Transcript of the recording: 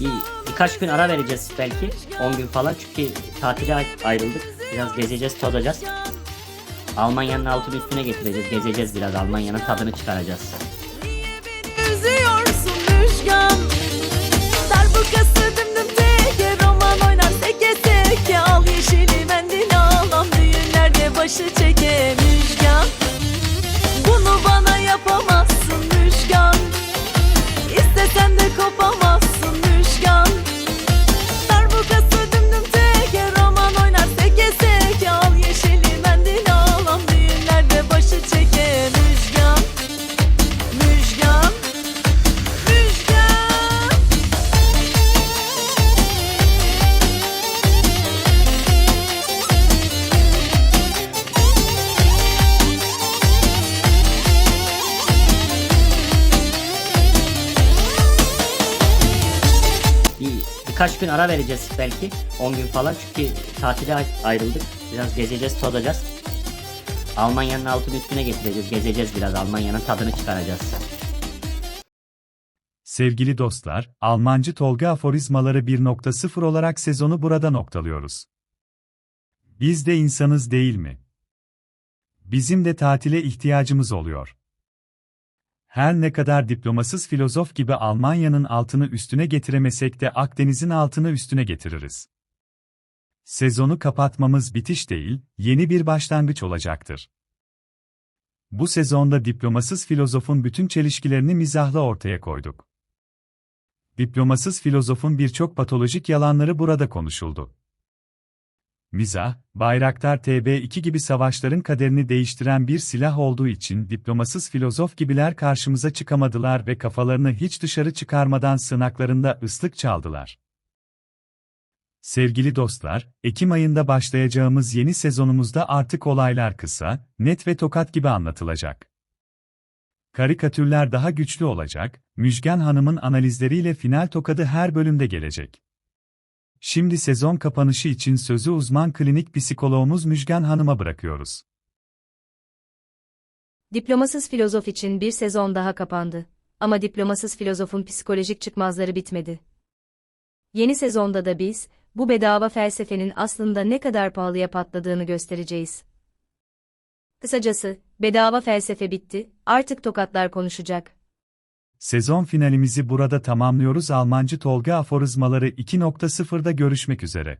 Bir, birkaç gün ara vereceğiz belki. 10 gün falan çünkü tatile ay- ayrıldık. Biraz gezeceğiz, tozacağız. Almanya'nın altını üstüne getireceğiz. Gezeceğiz biraz. Almanya'nın tadını çıkaracağız. Üzüyorsun Müjgan Darbukası birkaç gün ara vereceğiz belki. 10 gün falan çünkü tatile ay- ayrıldık. Biraz gezeceğiz, tozacağız. Almanya'nın altını üstüne getireceğiz. Gezeceğiz biraz. Almanya'nın tadını çıkaracağız. Sevgili dostlar, Almancı Tolga aforizmaları 1.0 olarak sezonu burada noktalıyoruz. Biz de insanız değil mi? Bizim de tatile ihtiyacımız oluyor. Her ne kadar diplomasız filozof gibi Almanya'nın altını üstüne getiremesek de Akdeniz'in altını üstüne getiririz. Sezonu kapatmamız bitiş değil, yeni bir başlangıç olacaktır. Bu sezonda diplomasız filozofun bütün çelişkilerini mizahla ortaya koyduk. Diplomasız filozofun birçok patolojik yalanları burada konuşuldu. Mizah, Bayraktar TB2 gibi savaşların kaderini değiştiren bir silah olduğu için diplomasız filozof gibiler karşımıza çıkamadılar ve kafalarını hiç dışarı çıkarmadan sınaklarında ıslık çaldılar. Sevgili dostlar, Ekim ayında başlayacağımız yeni sezonumuzda artık olaylar kısa, net ve tokat gibi anlatılacak. Karikatürler daha güçlü olacak, Müjgan Hanım'ın analizleriyle final tokadı her bölümde gelecek. Şimdi sezon kapanışı için sözü uzman klinik psikologumuz Müjgan Hanım'a bırakıyoruz. Diplomasız filozof için bir sezon daha kapandı. Ama diplomasız filozofun psikolojik çıkmazları bitmedi. Yeni sezonda da biz, bu bedava felsefenin aslında ne kadar pahalıya patladığını göstereceğiz. Kısacası, bedava felsefe bitti, artık tokatlar konuşacak. Sezon finalimizi burada tamamlıyoruz Almancı Tolga aforizmaları 2.0'da görüşmek üzere.